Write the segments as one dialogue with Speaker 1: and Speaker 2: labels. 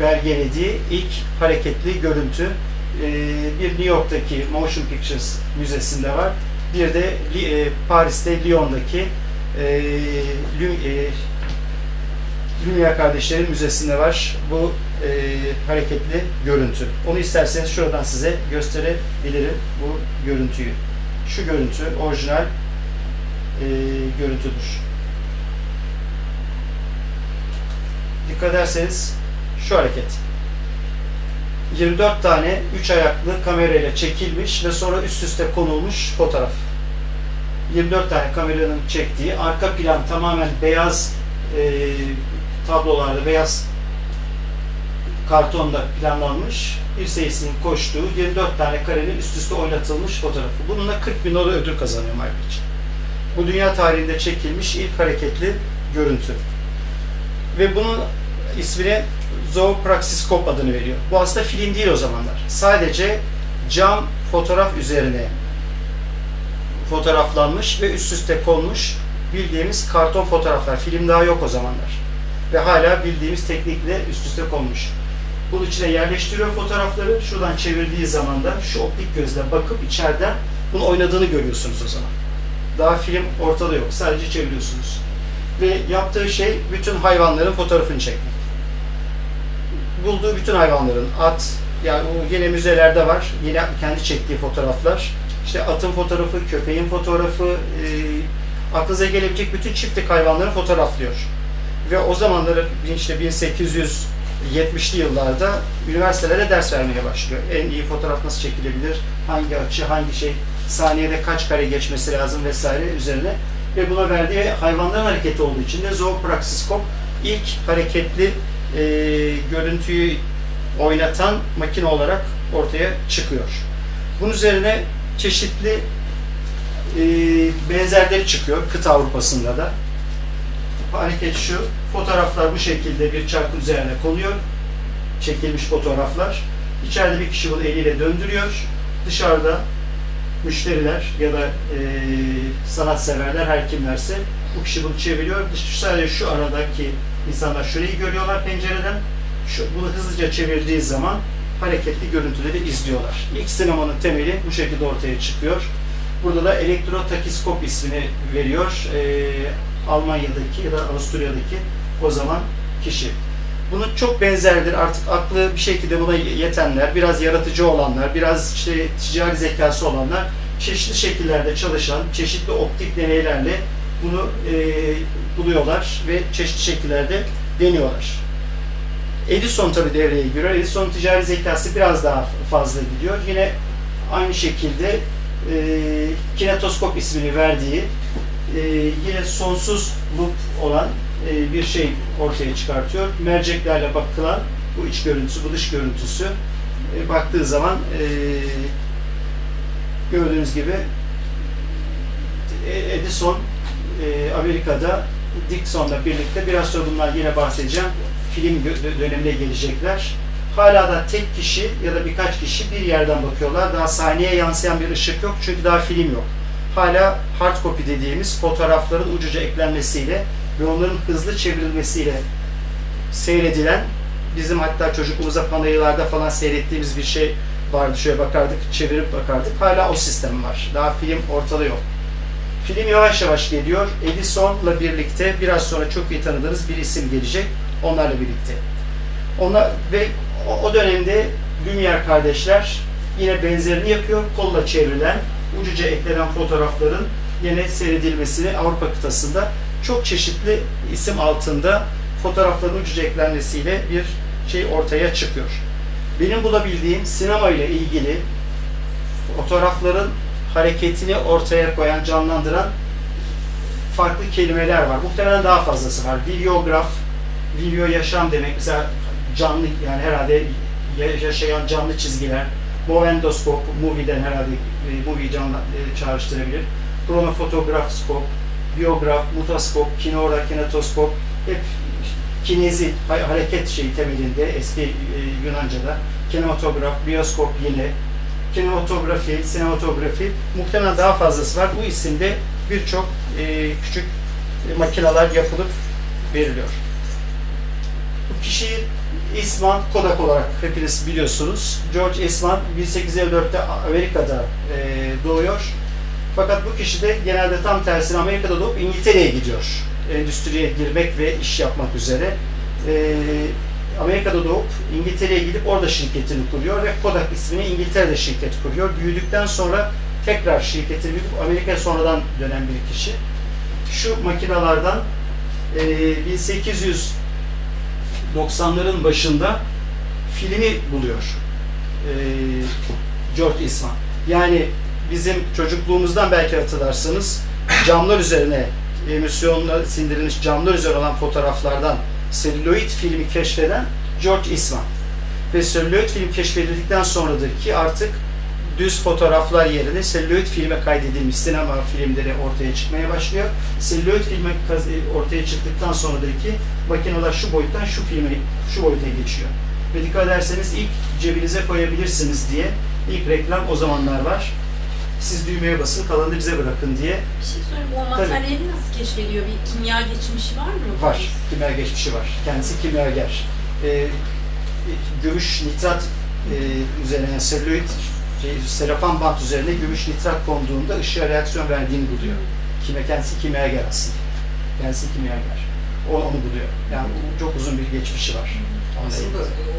Speaker 1: belgelediği ilk hareketli görüntü e, bir New York'taki Motion Pictures Müzesi'nde var. Bir de e, Paris'te Lyon'daki e, e, Lumière Kardeşlerin Müzesi'nde var bu e, hareketli görüntü. Onu isterseniz şuradan size gösterebilirim bu görüntüyü. Şu görüntü orijinal e, görüntüdür. Dikkat ederseniz şu hareket. 24 tane 3 ayaklı kamerayla çekilmiş ve sonra üst üste konulmuş fotoğraf. 24 tane kameranın çektiği, arka plan tamamen beyaz e, tablolarda, beyaz kartonda planlanmış. Bir seyisinin koştuğu 24 tane karenin üst üste oynatılmış fotoğrafı. Bununla 40 bin dolar ödül kazanıyor için. Bu dünya tarihinde çekilmiş ilk hareketli görüntü. Ve bunun ismine zoopraxiskop adını veriyor. Bu aslında film değil o zamanlar. Sadece cam fotoğraf üzerine fotoğraflanmış ve üst üste konmuş bildiğimiz karton fotoğraflar. Film daha yok o zamanlar. Ve hala bildiğimiz teknikle üst üste konmuş. Bunun içine yerleştiriyor fotoğrafları. Şuradan çevirdiği zaman da şu optik gözle bakıp içeriden bunu oynadığını görüyorsunuz o zaman. Daha film ortada yok. Sadece çeviriyorsunuz. Ve yaptığı şey bütün hayvanların fotoğrafını çekmek. Bulduğu bütün hayvanların at, yani o yine müzelerde var. Yine kendi çektiği fotoğraflar. İşte atın fotoğrafı, köpeğin fotoğrafı, e, aklınıza gelebilecek bütün çiftlik hayvanları fotoğraflıyor. Ve o zamanları işte 1870'li yıllarda üniversitelere ders vermeye başlıyor. En iyi fotoğraf nasıl çekilebilir, hangi açı, hangi şey, saniyede kaç kare geçmesi lazım vesaire üzerine. Ve buna verdiği hayvanların hareketi olduğu için de zoopraxiskop ilk hareketli e, görüntüyü oynatan makine olarak ortaya çıkıyor. Bunun üzerine çeşitli e, benzerleri çıkıyor kıta Avrupa'sında da. Hareket şu, fotoğraflar bu şekilde bir çarkın üzerine konuyor. Çekilmiş fotoğraflar. İçeride bir kişi bunu eliyle döndürüyor. Dışarıda müşteriler ya da e, sanatseverler her kimlerse bu kişi bunu çeviriyor. Dış- Sadece şu aradaki insanlar şurayı görüyorlar pencereden. Şu, bunu hızlıca çevirdiği zaman hareketli görüntüleri izliyorlar. İlk sinemanın temeli bu şekilde ortaya çıkıyor. Burada da elektrotakiskop ismini veriyor. Ee, Almanya'daki ya da Avusturya'daki o zaman kişi. Bunun çok benzerdir. Artık aklı bir şekilde buna yetenler, biraz yaratıcı olanlar, biraz işte ticari zekası olanlar çeşitli şekillerde çalışan, çeşitli optik deneylerle bunu e, buluyorlar ve çeşitli şekillerde deniyorlar. Edison tabii devreye giriyor. Edison ticari zekası biraz daha fazla gidiyor. Yine aynı şekilde e, kinetoskop ismini verdiği e, yine sonsuz loop olan e, bir şey ortaya çıkartıyor. Merceklerle bakılan bu iç görüntüsü, bu dış görüntüsü e, baktığı zaman e, gördüğünüz gibi e, Edison e, Amerika'da Dixon'la birlikte biraz sonra bundan yine bahsedeceğim. Film dönemine gelecekler. Hala da tek kişi ya da birkaç kişi bir yerden bakıyorlar. Daha sahneye yansıyan bir ışık yok çünkü daha film yok. Hala hard copy dediğimiz fotoğrafların ucuca eklenmesiyle ve onların hızlı çevrilmesiyle seyredilen bizim hatta çocukluğumuzda panayırlarda falan seyrettiğimiz bir şey vardı. Şöyle bakardık, çevirip bakardık. Hala o sistem var. Daha film ortada yok. Film yavaş yavaş geliyor. Edison'la birlikte biraz sonra çok iyi tanıdığınız bir isim gelecek. Onlarla birlikte. Onlar ve o dönemde Lumière kardeşler yine benzerini yapıyor. Kolla çevrilen, ucuca eklenen fotoğrafların yine seyredilmesini Avrupa kıtasında çok çeşitli isim altında fotoğrafların ucuca eklenmesiyle bir şey ortaya çıkıyor. Benim bulabildiğim sinema ile ilgili fotoğrafların hareketini ortaya koyan, canlandıran farklı kelimeler var. Muhtemelen daha fazlası var. Videograf, video yaşam demek. Mesela canlı yani herhalde ya- yaşayan canlı çizgiler. Movendoskop, movie'den herhalde e, movie canlı e, çağrıştırabilir. Chronofotografskop, biyograf, mutaskop, kinora, kinetoskop hep kinezi ha- hareket şeyi temelinde eski e, Yunanca'da kinematograf, biyoskop yine kinematografi, sinematografi muhtemelen daha fazlası var. Bu isimde birçok e, küçük e, makineler yapılıp veriliyor. Bu kişiyi Eastman Kodak olarak hepiniz biliyorsunuz. George Eastman 1854'te Amerika'da e, doğuyor. Fakat bu kişi de genelde tam tersine Amerika'da doğup İngiltere'ye gidiyor. Endüstriye girmek ve iş yapmak üzere. E, Amerika'da doğup İngiltere'ye gidip orada şirketini kuruyor ve Kodak ismini İngiltere'de şirket kuruyor. Büyüdükten sonra tekrar şirketini büyütüp Amerika'ya sonradan dönen bir kişi. Şu makinalardan e, 1890'ların başında filmi buluyor e, George Eastman. Yani bizim çocukluğumuzdan belki hatırlarsınız camlar üzerine emisyonla sindirilmiş camlar üzerine olan fotoğraflardan selüloid filmi keşfeden George Eastman. Ve selüloid film keşfedildikten sonradır ki artık düz fotoğraflar yerine selüloid filme kaydedilmiş sinema filmleri ortaya çıkmaya başlıyor. Selüloid filme kaz- ortaya çıktıktan sonradır ki makineler şu boyuttan şu filme, şu boyuta geçiyor. Ve dikkat ederseniz ilk cebinize koyabilirsiniz diye ilk reklam o zamanlar var. Siz düğmeye basın, kalanı bize bırakın diye
Speaker 2: Bir şey söyleyeyim, bu materyali nasıl keşfediyor? Bir kimya geçmişi var mı?
Speaker 1: Var. Kimya geçmişi var. Kendisi kimyager. Ee, gümüş nitrat e, üzerine, yani selüloid, şey, selofan bant üzerine gümüş nitrat konduğunda ışığa reaksiyon verdiğini buluyor. Kime kendisi kimyager aslında. Kendisi kimyager. O onu buluyor. Yani çok uzun bir geçmişi var.
Speaker 3: Aslında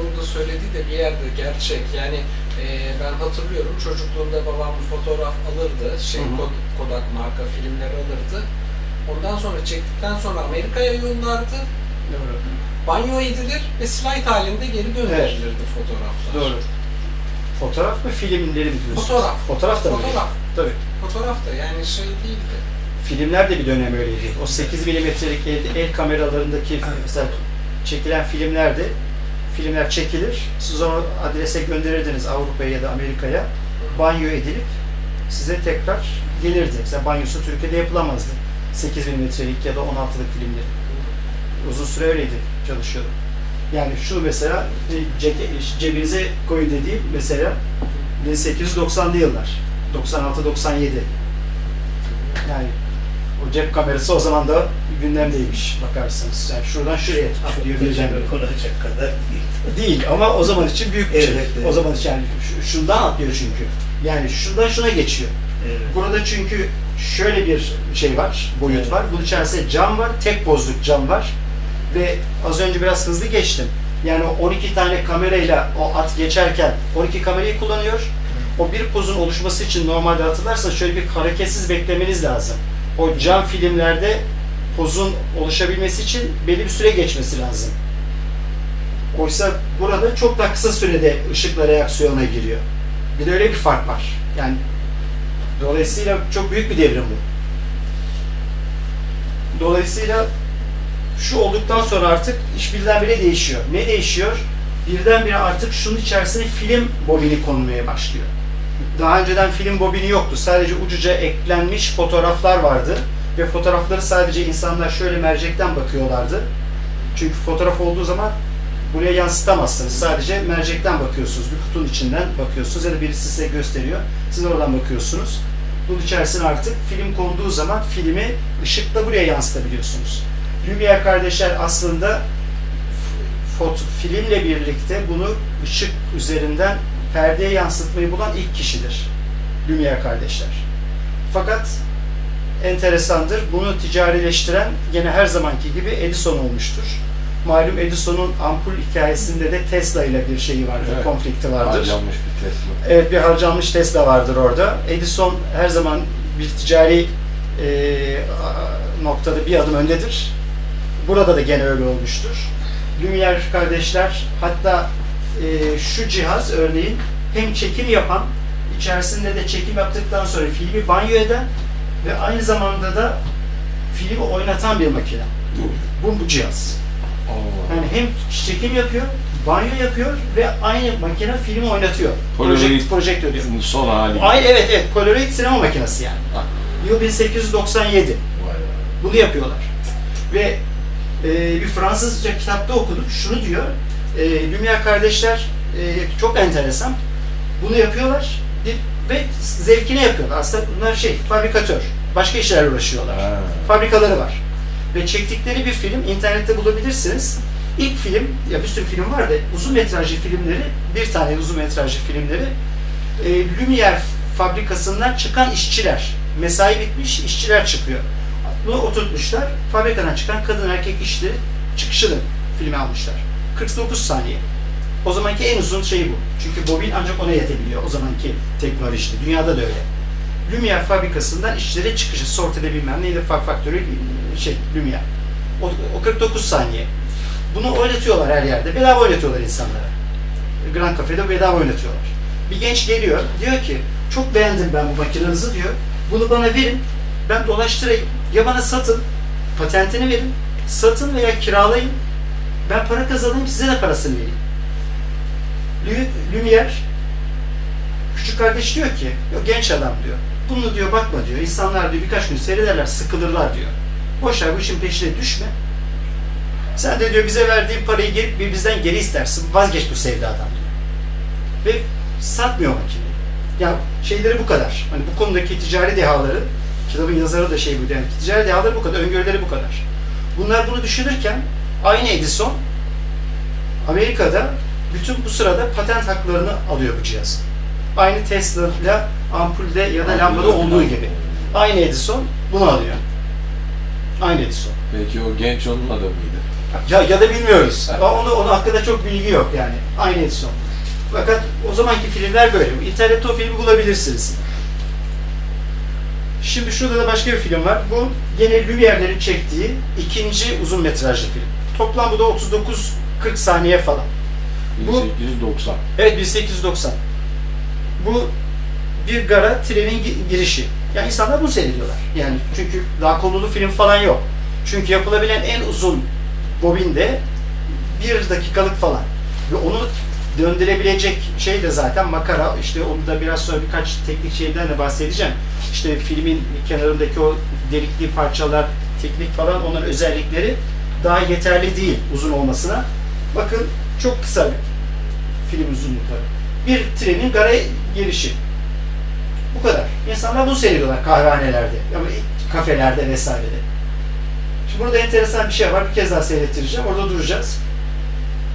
Speaker 3: onu da söylediği de bir yerde gerçek. Yani e, ben hatırlıyorum çocukluğumda babam bir fotoğraf alırdı. Şey
Speaker 1: Hı hı.
Speaker 3: Kod- Kodak marka filmler alırdı. Ondan sonra çektikten sonra Amerika'ya yollardı.
Speaker 1: Doğru.
Speaker 3: Banyo edilir ve slide halinde geri gönderilirdi fotoğraflar.
Speaker 1: Doğru. Fotoğraf mı filmleri mi diyorsun?
Speaker 3: Fotoğraf.
Speaker 1: Fotoğraf da mı?
Speaker 3: Fotoğraf.
Speaker 1: Tabii.
Speaker 3: Fotoğraf da yani şey değildi.
Speaker 1: Filmler de bir dönem öyleydi. O 8 milimetrelik el, el kameralarındaki mesela çekilen filmlerde filmler çekilir. Siz onu adrese gönderirdiniz Avrupa'ya ya da Amerika'ya. Banyo edilip size tekrar gelirdi. Mesela banyosu Türkiye'de yapılamazdı. 8 milimetrelik ya da 16'lık filmleri. Uzun süre öyleydi çalışıyordu. Yani şu mesela e, cebinize koyun dediğim mesela 1890'lı yıllar. 96-97. Yani o cep kamerası o zaman da gündemdeymiş bakarsanız. Yani şuradan şuraya atlıyor birden.
Speaker 4: Kadar değil.
Speaker 1: Değil ama o zaman için büyük bir şey.
Speaker 4: Evet, evet.
Speaker 1: O zaman için yani şu- şundan atlıyor çünkü. Yani şundan şuna geçiyor.
Speaker 4: Evet.
Speaker 1: Burada çünkü şöyle bir şey var, boyut
Speaker 4: Evet.
Speaker 1: var. Bunun içerisinde cam var, tek pozluk cam var. Ve az önce biraz hızlı geçtim. Yani o 12 tane kamerayla o at geçerken 12 kamerayı kullanıyor. O bir pozun oluşması için normalde hatırlarsanız şöyle bir hareketsiz beklemeniz lazım. O cam filmlerde pozun oluşabilmesi için belli bir süre geçmesi lazım. Oysa burada çok daha kısa sürede ışıkla reaksiyona giriyor. Bir de öyle bir fark var. Yani dolayısıyla çok büyük bir devrim bu. Dolayısıyla şu olduktan sonra artık iş birdenbire değişiyor. Ne değişiyor? Birdenbire artık şunun içerisine film bobini konulmaya başlıyor. Daha önceden film bobini yoktu. Sadece ucuca eklenmiş fotoğraflar vardı. Ve fotoğrafları sadece insanlar şöyle mercekten bakıyorlardı. Çünkü fotoğraf olduğu zaman buraya yansıtamazsınız. Sadece mercekten bakıyorsunuz. Bir kutunun içinden bakıyorsunuz ya da birisi size gösteriyor. Siz oradan bakıyorsunuz. Bunun içerisine artık film konduğu zaman filmi ışıkla buraya yansıtabiliyorsunuz. Lumière kardeşler aslında foto, filmle birlikte bunu ışık üzerinden perdeye yansıtmayı bulan ilk kişidir. Lumière kardeşler. Fakat enteresandır. Bunu ticarileştiren gene her zamanki gibi Edison olmuştur. Malum Edison'un ampul hikayesinde de Tesla ile bir şeyi vardır,
Speaker 5: Evet.
Speaker 1: konflikti vardır.
Speaker 5: Harcanmış bir Tesla.
Speaker 1: Evet bir harcanmış Tesla vardır orada. Edison her zaman bir ticari e, noktada bir adım öndedir. Burada da gene öyle olmuştur. Lumière kardeşler hatta e, şu cihaz örneğin hem çekim yapan, içerisinde de çekim yaptıktan sonra filmi banyo eden ve aynı zamanda da filmi oynatan bir makine. Bu, bu cihaz.
Speaker 5: Allah.
Speaker 1: Yani hem çekim yapıyor, banyo yapıyor ve aynı makine filmi oynatıyor.
Speaker 5: Polaroid.
Speaker 1: Projekt, projektör diyor.
Speaker 5: Son hali.
Speaker 1: Ay evet evet Polaroid sinema makinesi yani.
Speaker 5: Ah.
Speaker 1: Yıl 1897.
Speaker 5: Vay be.
Speaker 1: Bunu yapıyorlar. Ve e, bir Fransızca kitapta okudum. Şunu diyor. E, Lumière kardeşler e, çok enteresan. Bunu yapıyorlar ve zevkine yapıyorlar. Aslında bunlar şey fabrikatör. Başka işlerle uğraşıyorlar.
Speaker 5: Ha.
Speaker 1: Fabrikaları var. Ve çektikleri bir film internette bulabilirsiniz. İlk film, ya bir sürü film var da uzun metrajlı filmleri, bir tane uzun metrajlı filmleri e, Lumière fabrikasından çıkan işçiler. Mesai bitmiş, işçiler çıkıyor. Bunu oturtmuşlar. Fabrikadan çıkan kadın erkek işçileri çıkışını filme almışlar. 49 saniye. O zamanki en uzun şey bu. Çünkü bobin ancak ona yetebiliyor. O zamanki teknolojide. Dünyada da öyle. Lumière fabrikasından işçilere çıkışı, sortede bilmem neydi, fak faktörü şey, Lumière. O, o 49 saniye. Bunu oynatıyorlar her yerde. Bedava oynatıyorlar insanlara. Grand Cafe'de bedava oynatıyorlar. Bir genç geliyor, diyor ki çok beğendim ben bu makinenizi diyor. Bunu bana verin, ben dolaştırayım. Ya bana satın, patentini verin, satın veya kiralayın. Ben para kazanayım, size de parasını vereyim. Lumière küçük kardeş diyor ki, yok genç adam diyor. Bunu diyor bakma diyor. İnsanlar diyor birkaç gün seyrederler, sıkılırlar diyor. Boş ver bu işin peşine düşme. Sen de diyor bize verdiğin parayı gelip bir bizden geri istersin. Vazgeç bu sevdadan diyor. Ve satmıyor makineyi. Ya şeyleri bu kadar. Hani bu konudaki ticari dehaları, kitabın yazarı da şey bu yani ticari dehaları bu kadar, öngörüleri bu kadar. Bunlar bunu düşünürken aynı Edison Amerika'da bütün bu sırada patent haklarını alıyor bu cihaz. Aynı Tesla ile ampulde ya da lambada olduğu gibi. Aynı Edison bunu alıyor. Aynı Edison.
Speaker 5: Peki o genç onun adamıydı.
Speaker 1: Ya, ya da bilmiyoruz. Ama Onu, onun hakkında çok bilgi yok yani. Aynı Edison. Fakat o zamanki filmler böyle. İnternette o filmi bulabilirsiniz. Şimdi şurada da başka bir film var. Bu yine Lumiere'lerin çektiği ikinci uzun metrajlı film. Toplam bu da 39-40 saniye falan. Bu-
Speaker 5: 1890.
Speaker 1: Evet 1890. Bu bir gara trenin gi- girişi. Yani insanlar bunu seyrediyorlar. Yani çünkü daha konulu film falan yok. Çünkü yapılabilen en uzun bobin de bir dakikalık falan. Ve onu döndürebilecek şey de zaten makara. İşte onu da biraz sonra birkaç teknik şeyden de bahsedeceğim. İşte filmin kenarındaki o delikli parçalar, teknik falan onların özellikleri daha yeterli değil uzun olmasına. Bakın çok kısa bir film uzunlukları. Bir trenin gara gelişi. Bu kadar. İnsanlar bunu seyrediyorlar kahvehanelerde, kafelerde vesairede. Şimdi burada enteresan bir şey var. Bir kez daha seyrettireceğim. Orada duracağız.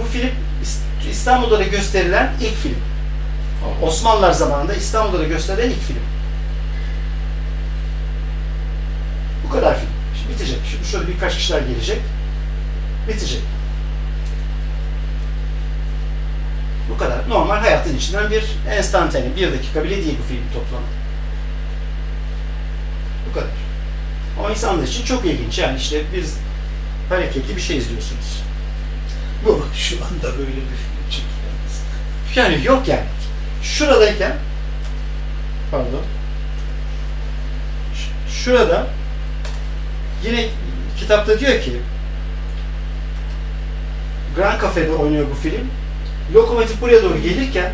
Speaker 1: Bu film İst- İstanbul'da da gösterilen ilk film. Osmanlılar zamanında İstanbul'da da gösterilen ilk film. Bu kadar film. Şimdi bitecek. Şimdi şöyle birkaç kişiler gelecek. Bitecek. Bu kadar. Normal hayatın içinden bir enstantane. Bir dakika bile değil bu film toplamı. Bu kadar. Ama insanlar için çok ilginç. Yani işte biz hareketli bir şey izliyorsunuz. Bu.
Speaker 4: Şu anda böyle bir film çekiyoruz.
Speaker 1: Yani yok yani. Şuradayken pardon şurada yine kitapta diyor ki Grand Cafe'de oynuyor bu film. Lokomotif buraya doğru gelirken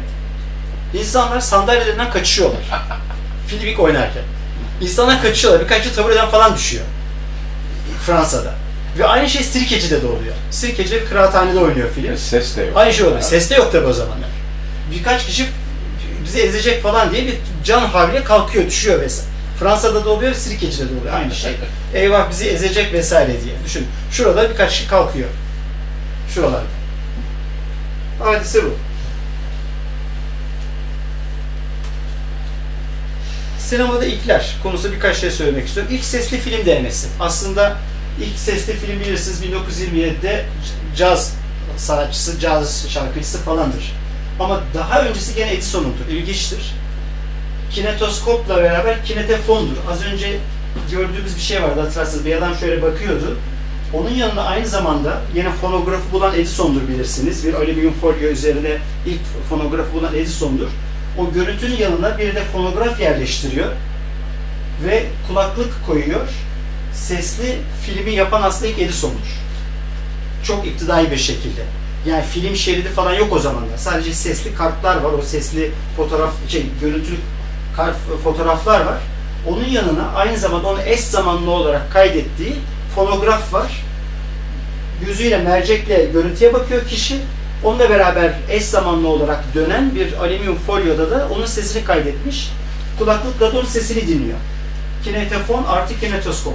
Speaker 1: insanlar sandalyelerinden kaçışıyorlar. Film ilk oynarken. İnsanlar kaçıyorlar. Birkaçı tabureden falan düşüyor. Fransa'da. Ve aynı şey Sirkeci'de de oluyor. Sirkeci'de kıraathanede oynuyor film.
Speaker 5: Ve ses de yok.
Speaker 1: Aynı şey oluyor. Ses de yok tabii o zamanlar. Birkaç kişi bizi ezecek falan diye bir can havliyle kalkıyor, düşüyor vesaire. Fransa'da da oluyor, Sirkeci'de de oluyor aynı şey. Eyvah bizi ezecek vesaire diye. Düşün. Şurada birkaç kişi kalkıyor. Şuralarda. Hadise bu. Sinemada ilkler konusu birkaç şey söylemek istiyorum. İlk sesli film denemesi. Aslında ilk sesli film bilirsiniz 1927'de caz sanatçısı, caz şarkıcısı falandır. Ama daha öncesi gene Edison'undur. İlginçtir. Kinetoskopla beraber kinetefondur. Az önce gördüğümüz bir şey vardı hatırlarsınız. Bir adam şöyle bakıyordu. Onun yanında aynı zamanda yine fonografı bulan Edison'dur bilirsiniz. Bir alüminyum folyo üzerine ilk fonografı bulan Edison'dur. O görüntünün yanına bir de fonograf yerleştiriyor ve kulaklık koyuyor. Sesli filmi yapan aslında ilk Edison'dur. Çok iktidai bir şekilde. Yani film şeridi falan yok o zamanlar. Sadece sesli kartlar var. O sesli fotoğraf, şey, görüntülü kart, fotoğraflar var. Onun yanına aynı zamanda onu eş zamanlı olarak kaydettiği fonograf var. Gözüyle, mercekle görüntüye bakıyor kişi. Onunla beraber eş zamanlı olarak dönen bir alüminyum folyoda da onun sesini kaydetmiş. Kulaklıkla da onun sesini dinliyor. Kinetofon artı kinetoskop.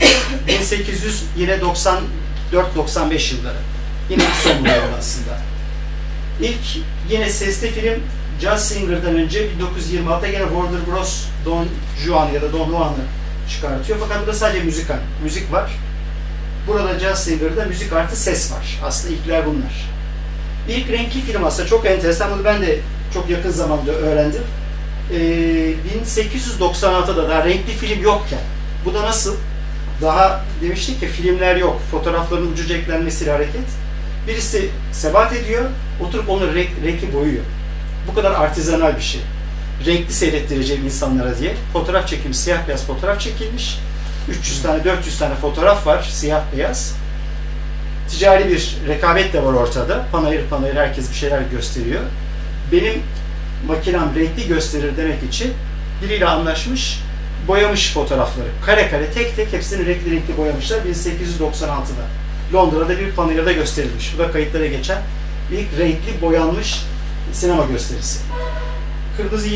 Speaker 1: 1800 yine 94-95 yılları. Yine son aslında. İlk yine sesli film Jazz Singer'dan önce 1926'da gene Warner Bros. Don Juan ya da Don Juan'ı çıkartıyor. Fakat burada sadece müzik, müzik var. Burada Jazz Singer'da müzik artı ses var. Aslında ilkler bunlar. İlk renkli film aslında çok enteresan. Bunu ben de çok yakın zamanda öğrendim. Ee, 1896'da daha renkli film yokken. Bu da nasıl? Daha demiştik ki filmler yok. Fotoğrafların ucuca eklenmesiyle hareket. Birisi sebat ediyor, oturup onu renk, renkli boyuyor. Bu kadar artizanal bir şey. Renkli seyrettireceğim insanlara diye. Fotoğraf çekimi, siyah beyaz fotoğraf çekilmiş. 300 tane, 400 tane fotoğraf var, siyah beyaz. Ticari bir rekabet de var ortada. Panayır panayır herkes bir şeyler gösteriyor. Benim makinem renkli gösterir demek için biriyle anlaşmış, boyamış fotoğrafları. Kare kare tek tek hepsini renkli renkli boyamışlar 1896'da. Londra'da bir panayırda gösterilmiş. Bu da kayıtlara geçen ilk renkli boyanmış sinema gösterisi. Kırmızı